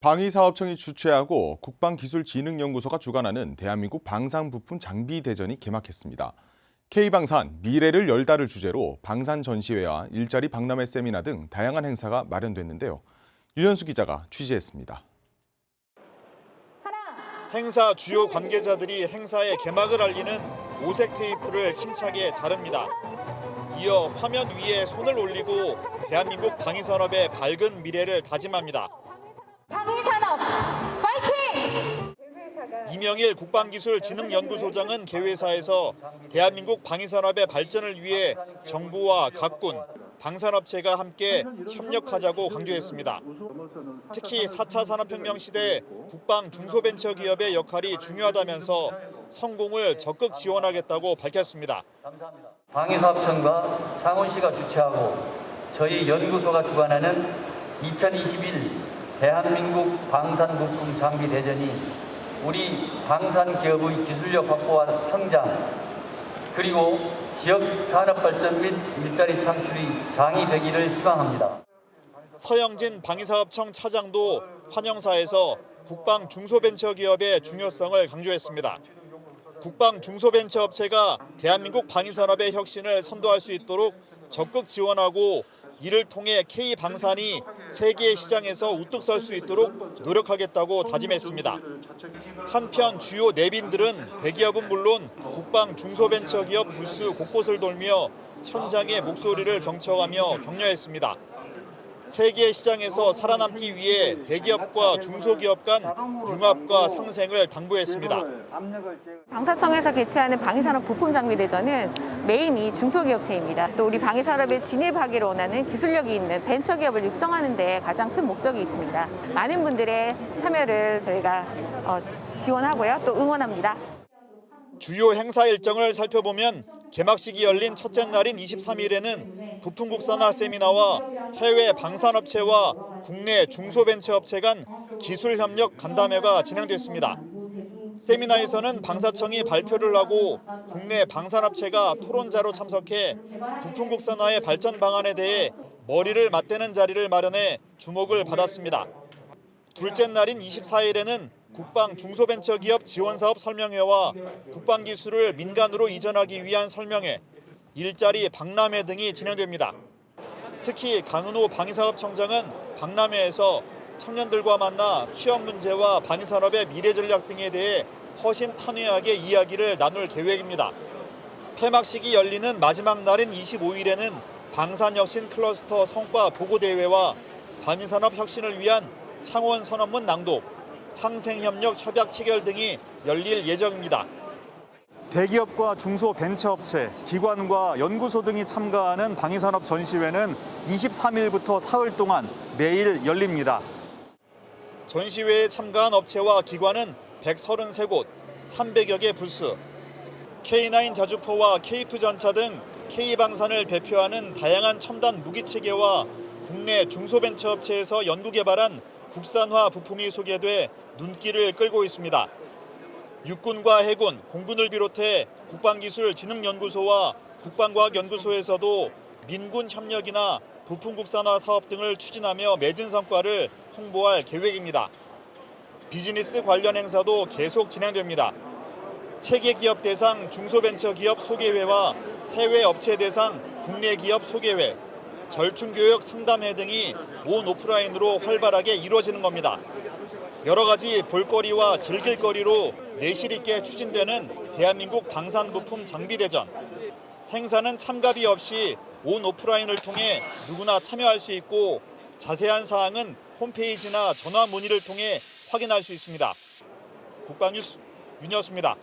방위사업청이 주최하고 국방기술진흥연구소가 주관하는 대한민국 방산부품 장비 대전이 개막했습니다. K방산 미래를 열다를 주제로 방산 전시회와 일자리 박람회 세미나 등 다양한 행사가 마련됐는데요. 유현수 기자가 취재했습니다. 행사 주요 관계자들이 행사의 개막을 알리는 오색 테이프를 힘차게 자릅니다. 이어 화면 위에 손을 올리고 대한민국 방위산업의 밝은 미래를 다짐합니다. 방위산업 파이팅! 이명일 국방기술진흥연구소장은 개회사에서 대한민국 방위산업의 발전을 위해 정부와 각군, 방산업체가 함께 협력하자고 강조했습니다. 특히 4차 산업혁명 시대 국방 중소벤처기업의 역할이 중요하다면서 성공을 적극 지원하겠다고 밝혔습니다. 방위사업청과 창원시가 주최하고 저희 연구소가 주관하는 2021 대한민국 방산부품 장비 대전이 우리 방산 기업의 기술력 확보와 성장 그리고 지역 산업 발전 및 일자리 창출이 장이 되기를 희망합니다. 서영진 방위사업청 차장도 환영사에서 국방 중소벤처기업의 중요성을 강조했습니다. 국방 중소벤처업체가 대한민국 방위산업의 혁신을 선도할 수 있도록 적극 지원하고 이를 통해 K방산이 세계 시장에서 우뚝 설 수 있도록 노력하겠다고 다짐했습니다. 한편 주요 내빈들은 대기업은 물론 국방 중소벤처기업 부스 곳곳을 돌며 현장의 목소리를 경청하며 격려했습니다. 세계 시장에서 살아남기 위해 대기업과 중소기업 간 융합과 상생을 당부했습니다. 방사청에서 개최하는 방위산업 부품 장비 대전은 메인이 중소기업체입니다. 또 우리 방위산업에 진입하기를 원하는 기술력이 있는 벤처기업을 육성하는 데 가장 큰 목적이 있습니다. 많은 분들의 참여를 저희가 어, 지원하고요. 또 응원합니다. 주요 행사 일정을 살펴보면 개막식이 열린 첫째 날인 23일에는 부품 국산화 세미나와 해외 방산업체와 국내 중소벤처업체 간 기술 협력 간담회가 진행됐습니다. 세미나에서는 방사청이 발표를 하고 국내 방산업체가 토론자로 참석해 부품 국산화의 발전 방안에 대해 머리를 맞대는 자리를 마련해 주목을 받았습니다. 둘째 날인 24일에는 국방 중소벤처기업 지원사업 설명회와 국방기술을 민간으로 이전하기 위한 설명회, 일자리 박람회 등이 진행됩니다. 특히 강은호 방위사업청장은 박람회에서 청년들과 만나 취업 문제와 방위산업의 미래 전략 등에 대해 허심탄회하게 이야기를 나눌 계획입니다. 폐막식이 열리는 마지막 날인 25일에는 방산혁신 클러스터 성과 보고대회와 방위산업 혁신을 위한 창원 선언문 낭독, 상생협력 협약 체결 등이 열릴 예정입니다. 대기업과 중소 벤처업체, 기관과 연구소 등이 참가하는 방위산업 전시회는 23일부터 사흘 동안 매일 열립니다. 전시회에 참가한 업체와 기관은 133곳, 300여 개 부스, K9 자주포와 K2 전차 등 K방산을 대표하는 다양한 첨단 무기체계와 국내 중소벤처업체에서 연구 개발한 국산화 부품이 소개돼 눈길을 끌고 있습니다. 육군과 해군, 공군을 비롯해 국방기술진흥연구소와 국방과학연구소에서도 민군 협력이나 부품 국산화 사업 등을 추진하며 맺은 성과를 홍보할 계획입니다. 비즈니스 관련 행사도 계속 진행됩니다. 체계 기업 대상 중소벤처 기업 소개회와 해외 업체 대상 국내 기업 소개회, 절충교육 상담회 등이 온 오프라인으로 활발하게 이루어지는 겁니다. 여러 가지 볼거리와 즐길거리로 내실 있게 추진되는 대한민국 방산부품 장비대전. 행사는 참가비 없이 온 오프라인을 통해 누구나 참여할 수 있고 자세한 사항은 홈페이지나 전화 문의를 통해 확인할 수 있습니다. 국방뉴스 윤여수입니다.